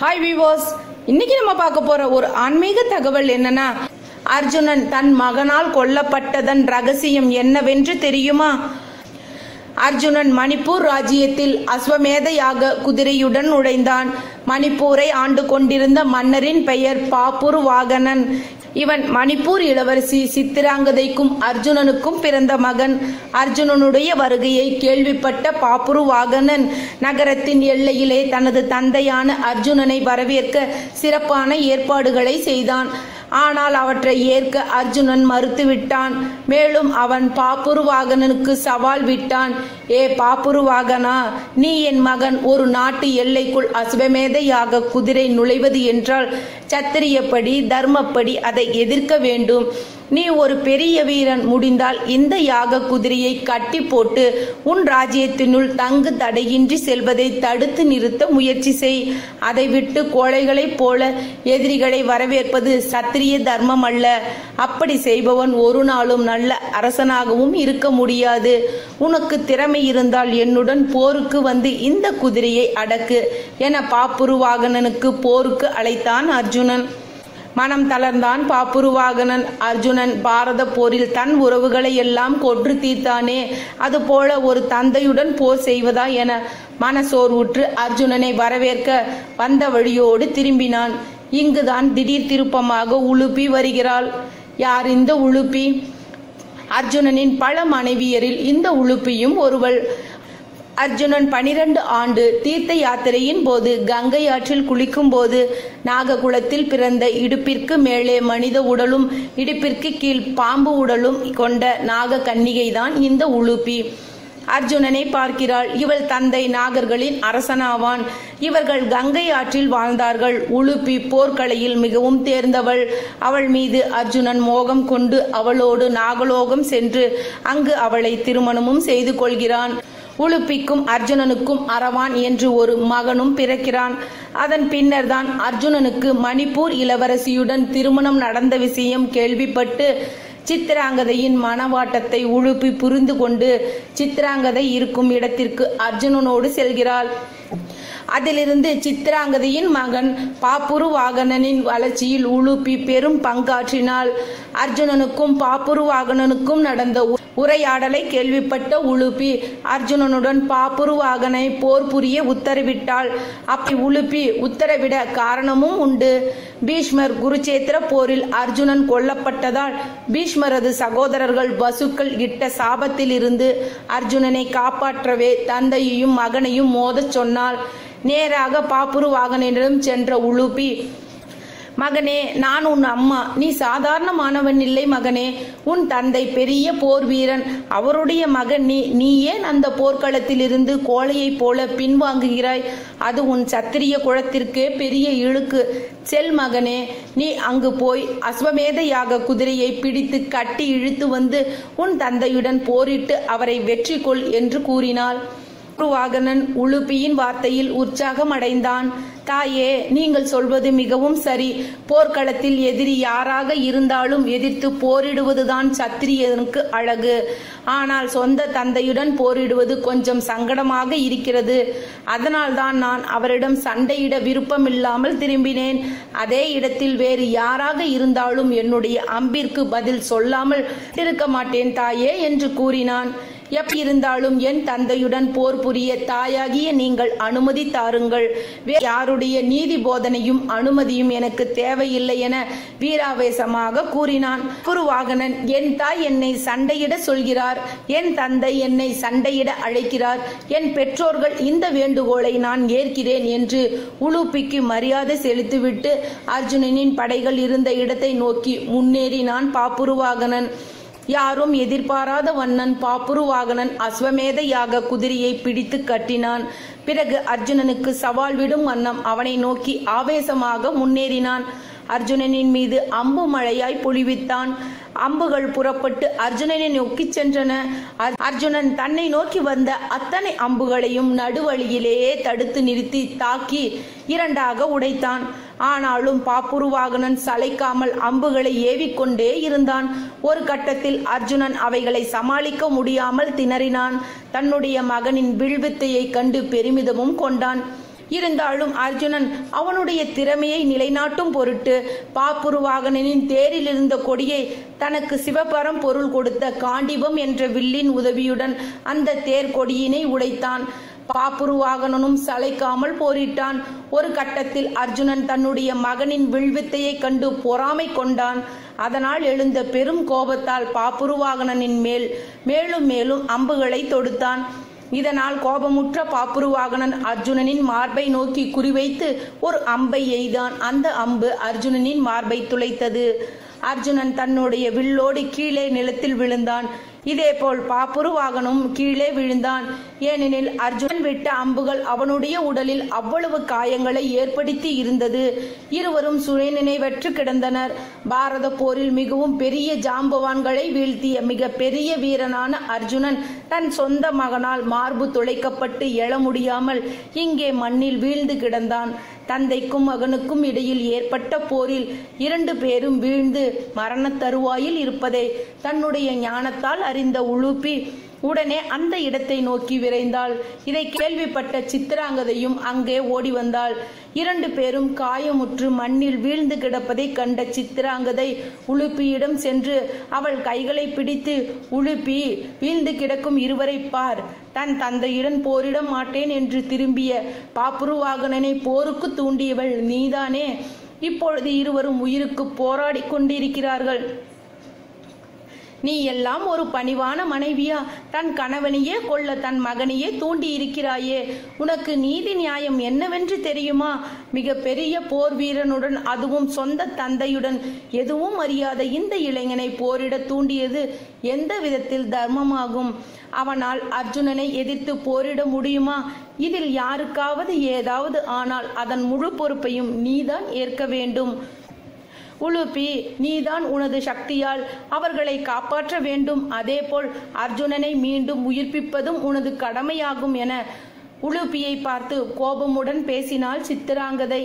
Hi விவோஸ் இன்னைக்கு நம்ம பார்க்க போற ஒரு ஆன்மீக தகவல் என்னன்னா அர்ஜுனன் தன் மகனால் கொல்லப்பட்டதன் ரகசியம் என்னவென்று தெரியுமா? அர்ஜுனன் மணிப்பூர் ராஜ்யத்தில் அஸ்வமேதையாக குதிரையுடன் நுழைந்தான். மணிப்பூரை ஆண்டு கொண்டிருந்த மன்னரின் பெயர் பாப்புரு வாகனன். இவன் மணிப்பூர் இளவரசி சித்திராங்கதைக்கும் அர்ஜுனனுக்கும் பிறந்த மகன். அர்ஜுனனுடைய வருகையை கேள்விப்பட்ட பாப்புரு வாகனன் நகரத்தின் எல்லையிலே தனது தந்தையான அர்ஜுனனை வரவேற்க சிறப்பான ஏற்பாடுகளை செய்தான். ஆனால் அவற்றை ஏற்க அர்ஜுனன் மறுத்துவிட்டான். மேலும் அவன் பாப்புருவாகனனுக்கு சவால் விட்டான். ஏ பாப்புருவாகனா நீ என் மகன் ஒரு நாட்டு எல்லைக்குள் அசுவமேதையாக குதிரை நுழைவது என்றால் சத்திரியப்படி தர்மப்படி அதை எதிர்க்க வேண்டும். நீ ஒரு பெரிய வீரன் முடிந்தால் இந்த யாக குதிரையை கட்டி போட்டு உன் ராஜ்யத்தினுள் தங்கு தடையின்றி செல்வதை தடுத்து நிறுத்த முயற்சி செய். அதை விட்டு கோழைகளைப் போல எதிரிகளை வரவேற்பது சத்திரிய தர்மம் அல்ல. அப்படி செய்பவன் ஒரு நாளும் நல்ல அரசனாகவும் இருக்க முடியாது. உனக்கு திறமை இருந்தால் என்னுடன் போருக்கு வந்து இந்த குதிரையை அடக்கு. என பாப்புருவாகனனுக்கு போருக்கு அழைத்தான் அர்ஜுனன். மனம் தளர்ந்தான் பாப்புருவாகனன் அர்ஜுனன் பாரத போரில் தன் உறவுகளை எல்லாம் கொன்று தீர்த்தானே. அதுபோல ஒரு தந்தையுடன் போர் செய்வதா என மனசோர்வுற்று அர்ஜுனனை வரவேற்க வந்த வழியோடு திரும்பினான். இங்குதான் திடீர் திருப்பமாக உழுப்பி வருகிறாள். யார் இந்த உழுப்பி அர்ஜுனனின் பல மனைவியரில் இந்த உழுப்பியும் ஒருவள். அர்ஜுனன் பனிரெண்டு ஆண்டு தீர்த்த யாத்திரையின் போது கங்கை ஆற்றில் குளிக்கும் போது நாககுலத்தில் பிறந்த இடுப்பிற்கு மேலே மனித உடலும் இடுப்பிற்கு கீழ் பாம்பு உடலும் கொண்ட நாக கன்னிகைதான் இந்த உழுப்பி அர்ஜுனனை பார்க்கிறாள் இவள் தந்தை நாகர்களின் அரசனாவான். இவர்கள் கங்கை ஆற்றில் வாழ்ந்தார்கள். உழுப்பி போர்க்கலையில் மிகவும் தேர்ந்தவள். அவள் மீது அர்ஜுனன் மோகம் கொண்டு அவளோடு நாகலோகம் சென்று அங்கு அவளை திருமணமும் செய்து கொள்கிறான். உலுப்பிக்கும் அர்ஜுனனுக்கும் அரவான் என்று ஒரு மகனும் பிறக்கிறான். அதன் பின்னர் தான் அர்ஜுனனுக்கு மணிப்பூர் இளவரசியுடன் திருமணம் நடந்த விஷயம் கேள்விப்பட்டு சித்திராங்கதையின் மனவாட்டத்தை உழுப்பி புரிந்து கொண்டு சித்திராங்கதை இருக்கும் இடத்திற்கு அர்ஜுனனோடு செல்கிறாள். அதிலிருந்து சித்திராங்கதையின் மகன் பாப்புருவாகனனின் வளர்ச்சியில் உழுப்பி பெரும் பங்காற்றினாள். அர்ஜுனனுக்கும் பாப்புருவாகனனுக்கும் நடந்த உரையாடலை கேள்விப்பட்ட உழுப்பி அர்ஜுனனுடன் பாப்புருவாகனை போர் புரிய உத்தரவிட்டாள். அப்படி உழுப்பி உத்தரவிட காரணமும் உண்டு. பீஷ்மர் குருச்சேத்திர போரில் அர்ஜுனன் கொல்லப்பட்டதால் பீஷ்மரது சகோதரர்கள் வசுக்கள் இட்ட சாபத்தில் இருந்து அர்ஜுனனை காப்பாற்றவே தந்தையையும் மகனையும் மோதச் சொன்னாள். நேராக பாப்புரு வாகனிடம் சென்ற உழுப்பி மகனே நான் உன் அம்மா. நீ சாதாரணமானவன் இல்லை மகனே. உன் தந்தை பெரிய போர் வீரன். அவருடைய மகன் நீ நீ ஏன் அந்த போர்க்களத்தில் இருந்து கோழையைப் போல பின்வாங்குகிறாய். அது உன் சத்திரிய குளத்திற்கே பெரிய இழுக்கு. செல் மகனே நீ அங்கு போய் அஸ்வமேத யாக குதிரையை பிடித்து கட்டி இழுத்து வந்து உன் தந்தையுடன் போரிட்டு அவரை வெற்றி கொள் என்று கூறினாள். வாகனன் உழுப்பியின் வார்த்தையில் உற்சாகம் அடைந்தான் தாயே நீங்கள் சொல்வது மிகவும் சரி. போர்க்களத்தில் எதிரி யாராக இருந்தாலும் எதிர்த்து போரிடுவதுதான் சத்திரியனுக்கு அழகு. ஆனால் சொந்த தந்தையுடன் போரிடுவது கொஞ்சம் சங்கடமாக இருக்கிறது. அதனால்தான் நான் அவரிடம் சண்டையிட விருப்பமில்லாமல் திரும்பினேன். அதே இடத்தில் வேறு யாராக இருந்தாலும் என்னுடைய அம்பிற்கு பதில் சொல்லாமல் இருக்க மாட்டேன் தாயே என்று கூறினான். எப்பிருந்தாலும் என் தந்தையுடன் போர் புரிய தாயாகிய நீங்கள் அனுமதி தாருங்கள். யாருடைய நீதி போதனையும் அனுமதியும் எனக்கு தேவையில்லை என வீராவேசமாக கூறினான். குருவாகனன் என் தாய் என்னை சண்டையிட சொல்கிறார். என் தந்தை என்னை சண்டையிட அழைக்கிறார். என் பெற்றோர்கள் இந்த வேண்டுகோளை நான் ஏற்கிறேன் என்று உலுப்பிக்கு மரியாதை செலுத்திவிட்டு அர்ஜுனனின் படைகள் இருந்த இடத்தை நோக்கி முன்னேறினான் பாப்புருவாகனன். யாரும் எதிர்பாராத வண்ணன் பாப்புருவாகனன் அஸ்வமேத யாக குதிரையை பிடித்து கட்டினான். பிறகு அர்ஜுனனுக்கு சவால் விடும் வண்ணம் அவனை நோக்கி ஆவேசமாக முன்னேறினான். அர்ஜுனனின் மீது அம்பு மழையாய் பொழிவித்தான். அம்புகள் புறப்பட்டு அர்ஜுனனை நோக்கி சென்றன. அர்ஜுனன் தன்னை நோக்கி வந்த அத்தனை அம்புகளையும் நடுவழியிலேயே தடுத்து நிறுத்தி தாக்கி இரண்டாக உடைத்தான். ஆனாலும் பாப்புருவாகனன் சளைக்காமல் அம்புகளை ஏவிக்கொண்டே இருந்தான். ஒரு கட்டத்தில் அர்ஜுனன் அவைகளை சமாளிக்க முடியாமல் திணறினான். தன்னுடைய மகனின் வில்வித்தையை கண்டு பெருமிதமும் கொண்டான். இருந்தாலும் அர்ஜுனன் அவனுடைய திறமையை நிலைநாட்டும் பொருட்டு பாப்புருவாகனின் தேரில் இருந்த கொடியை தனக்கு சிவபரம் பொருள் கொடுத்த காண்டிபம் என்ற வில்லின் உதவியுடன் அந்த தேர் கொடியினை உடைத்தான். பாப்புருவாகனனும் சளைக்காமல் போரிட்டான். ஒரு கட்டத்தில் அர்ஜுனன் தன்னுடைய மகனின் வில்வித்தையை கண்டு பொறாமை கொண்டான். அதனால் எழுந்த பெரும் கோபத்தால் பாப்புருவாகனனின் மேல் மேலும் மேலும் அம்புகளை தொடுத்தான். இதனால் கோபமுற்ற பாப்புருவாகனன் அர்ஜுனனின் மார்பை நோக்கி குறிவைத்து ஒரு அம்பை எய்தான். அந்த அம்பு அர்ஜுனனின் மார்பை துளைத்தது. அர்ஜுனன் தன்னுடைய வில்லோடு கீழே நிலத்தில் விழுந்தான். இதேபோல் பாப்புருவாகனும் கீழே விழுந்தான். ஏனெனில் அர்ஜுனன் விட்ட அம்புகள் அவனுடைய உடலில் அவ்வளவு காயங்களை ஏற்படுத்தி இருந்தது. இருவரும் சுயநினைவற்று கிடந்தனர். பாரத போரில் மிகவும் பெரிய ஜாம்பவான்களை வீழ்த்திய மிக பெரிய வீரனான அர்ஜுனன் தன் சொந்த மகனால் மார்பு துளைக்கப்பட்டு எழ முடியாமல் இங்கே மண்ணில் வீழ்ந்து கிடந்தான். தந்தைக்கும் மகனுக்கும் இடையில் ஏற்பட்ட போரில் இரண்டு பேரும் வீழ்ந்து மரண தருவாயில் இருப்பதை தன்னுடைய ஞானத்தால் அறிந்த உழுப்பி உடனே அந்த இடத்தை நோக்கி விரைந்தாள். இதை கேள்விப்பட்ட சித்திராங்கதையும் அங்கே ஓடி வந்தாள். இரண்டு பேரும் காயமுற்று மண்ணில் வீழ்ந்து கிடப்பதை கண்ட சித்திராங்கதை உழுப்பியிடம் சென்று அவள் கைகளை பிடித்து உழுப்பி வீழ்ந்து கிடக்கும் இருவரை பார். தன் தந்தையுடன் போரிட மாட்டேன் என்று திரும்பிய பாப்புருவாகனனை போருக்கு தூண்டியவள் நீதானே? இப்பொழுது இருவரும் உயிருக்கு போராடி கொண்டிருக்கிறார்கள். நீ எல்லாம் ஒரு பணிவான மனைவியா? தன் கணவனையே கொள்ள தன் மகனையே தூண்டி இருக்கிறாயே உனக்கு நீதி நியாயம் என்னவென்று தெரியுமா? மிக பெரிய போர் வீரனுடன் அதுவும் சொந்த தந்தையுடன் எதுவும் அறியாத இந்த இளைஞனை போரிட தூண்டியது எந்த விதத்தில் தர்மமாகும்? அவனால் அர்ஜுனனை எதிர்த்து போரிட முடியுமா? இதில் யாருக்காவது ஏதாவது ஆனால் அதன் முழு பொறுப்பையும் நீதான் ஏற்க வேண்டும். உலுப்பி நீதான் உனது சக்தியால் அவர்களை காப்பாற்ற வேண்டும். அதேபோல் அர்ஜுனனை மீண்டும் உயிர்ப்பிப்பதும் உனது கடமையாகும் என உலுப்பியை பார்த்து கோபமுடன் பேசினாள் சித்திராங்கதை.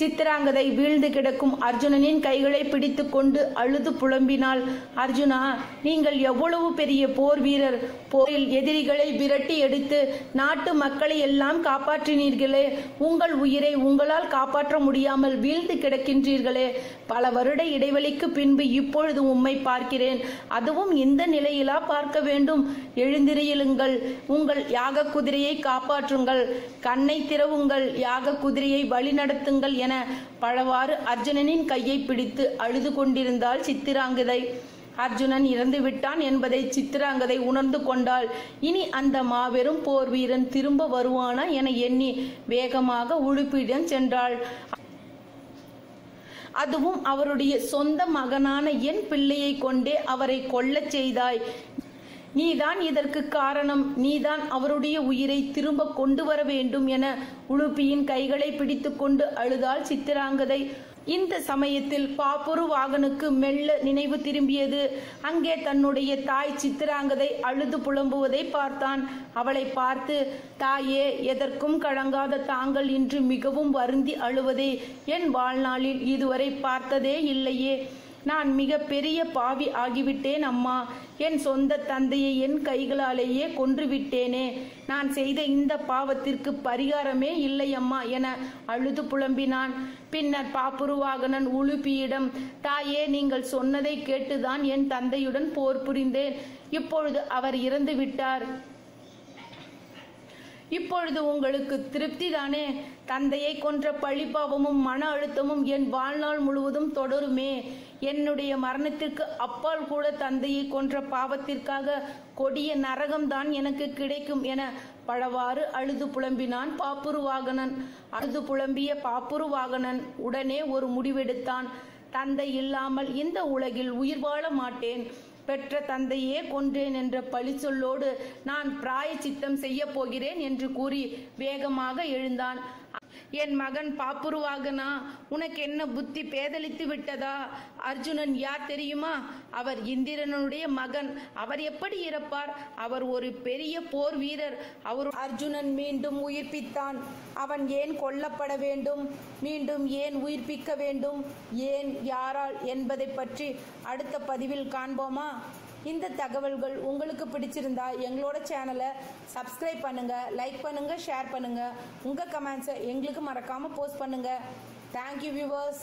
சித்திராங்கதை வீழ்ந்து கிடக்கும் அர்ஜுனனின் கைகளை பிடித்து கொண்டு அழுது புலம்பினாள். அர்ஜுனா நீங்கள் எவ்வளவு பெரிய போர் வீரர்? போரில் எதிரிகளை விரட்டி எடுத்து நாட்டு மக்களை எல்லாம் காப்பாற்றினீர்களே. உங்கள் உயிரை உங்களால் காப்பாற்ற முடியாமல் வீழ்ந்து கிடக்கின்றீர்களே. பல வருட இடைவெளிக்கு பின்பு இப்பொழுது உம்மை பார்க்கிறேன். அதுவும் இந்த நிலையிலா பார்க்க வேண்டும். எழுந்திரையிலுங்கள். உங்கள் யாக குதிரையை காப்பாற்றுங்கள். கண்ணை திறவுங்கள். யாக குதிரையை வழிநடத்துங்கள் என பலவாறு அர்ஜுனனின் கையை பிடித்து அழுது கொண்டிருந்தாள் சித்திராங்கதை. அர்ஜுனன் இறந்து விட்டான் என்பதை சித்திராங்கதை உணர்ந்து கொண்டாள். இனி அந்த மாபெரும் போர் வீரன் திரும்ப வருவானா என எண்ணி வேகமாக உழுப்பிடம் சென்றாள். அதுவும் அவருடைய சொந்த மகனான என் பிள்ளையை கொண்டே அவரை கொல்லச் செய்தாய். நீதான் இதற்கு காரணம். நீதான் அவருடைய உயிரை திரும்ப கொண்டு வர வேண்டும் என உலுப்பியின் கைகளை பிடித்துக்கொண்டு அழுதாள் சித்திராங்கதை. இந்த சமயத்தில் பாப்புரு வாகனுக்கு மெல்ல நினைவு திரும்பியது. அங்கே தன்னுடைய தாய் சித்திராங்கதை அழுது புலம்புவதை பார்த்தான். அவளை பார்த்து தாயே எதற்கும் கலங்காத தாங்கள் இன்று மிகவும் வருந்தி அழுவதே. என் வாழ்நாளில் இதுவரை பார்த்ததே இல்லையே. நான் மிக பெரிய பாவி ஆகிவிட்டேன் அம்மா. என் சொந்த தந்தையை என் கைகளாலேயே கொன்று விட்டேனே நான் செய்த இந்த பாவத்திற்கு பரிகாரமே இல்லை அம்மா என அழுது புலம்பினான். பின்னர் பாப்புருவாகனன் உழுப்பியிடம் தாயே நீங்கள் சொன்னதை கேட்டுதான் என் தந்தையுடன் போர் புரிந்தேன். இப்பொழுது அவர் இறந்து விட்டார். இப்பொழுது உங்களுக்கு திருப்தி தானே? தந்தையை கொன்ற பழிபாவமும் மன அழுத்தமும் என் வாழ்நாள் முழுவதும் தொடருமே. என்னுடைய மரணத்திற்கு அப்பால் கூட தந்தையை கொன்ற பாவத்திற்காக கொடிய நரகம்தான் எனக்கு கிடைக்கும் என பழவாறு அழுது புலம்பினான் பாப்புருவாகனன். அழுது புலம்பிய பாப்புருவாகனன் உடனே ஒரு முடிவெடுத்தான். தந்தை இல்லாமல் இந்த உலகில் உயிர் வாழ மாட்டேன். பெற்ற தந்தையே கொன்றேன் என்ற பழி சொல்லோடு நான் பிராய சித்தம் செய்ய போகிறேன் என்று கூறி வேகமாக எழுந்தான். என் மகன் பாப்புருவாகனா? உனக்கு என்ன புத்தி பேதலித்து விட்டதா? அர்ஜுனன் யார் தெரியுமா? அவர் இந்திரனுடைய மகன். அவர் எப்படி இறப்பார்? அவர் ஒரு பெரிய போர் வீரர். அவர் அர்ஜுனன் மீண்டும் உயிர்ப்பித்தான். அவன் ஏன் கொல்லப்பட வேண்டும்? மீண்டும் ஏன் உயிர்ப்பிக்க வேண்டும்? ஏன் யாரால் என்பதை பற்றி அடுத்த பதிவில் காண்போமா? இந்த தகவல்கள் உங்களுக்கு பிடிச்சிருந்தா எங்களோட சேனலை சப்ஸ்கிரைப் பண்ணுங்க லைக் பண்ணுங்க ஷேர் பண்ணுங்க. உங்க கமெண்ட்ஸை எங்களுக்கு மறக்காம போஸ்ட் பண்ணுங்க. Thank you viewers